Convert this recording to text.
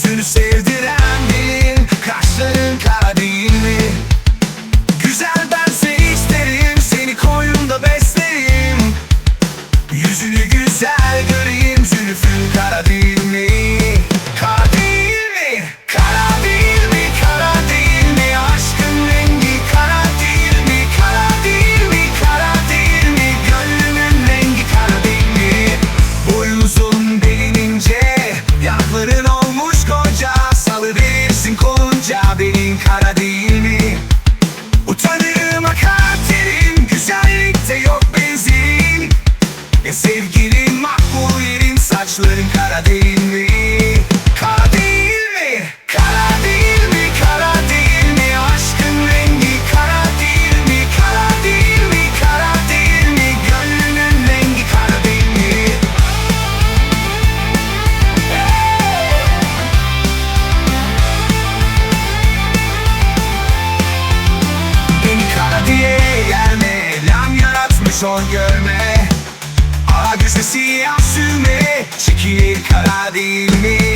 Sevdiren dilin Kaşların kara değil mi? Güzel bense isterim Seni koynumda beslerim Yüzünü güzel göreyim Zülfün kara değil sevgilin makbul yerin Saçların kara değil mi? Kara değil mi? Kara değil mi? Kara değil mi? Aşkın rengi kara değil mi? Kara değil mi? Kara değil mi? Gönlünün rengi kara değil mi? Beni kara diye gelme Lam yaratmış o görme Agresisi asüme Çekil kara değil mi?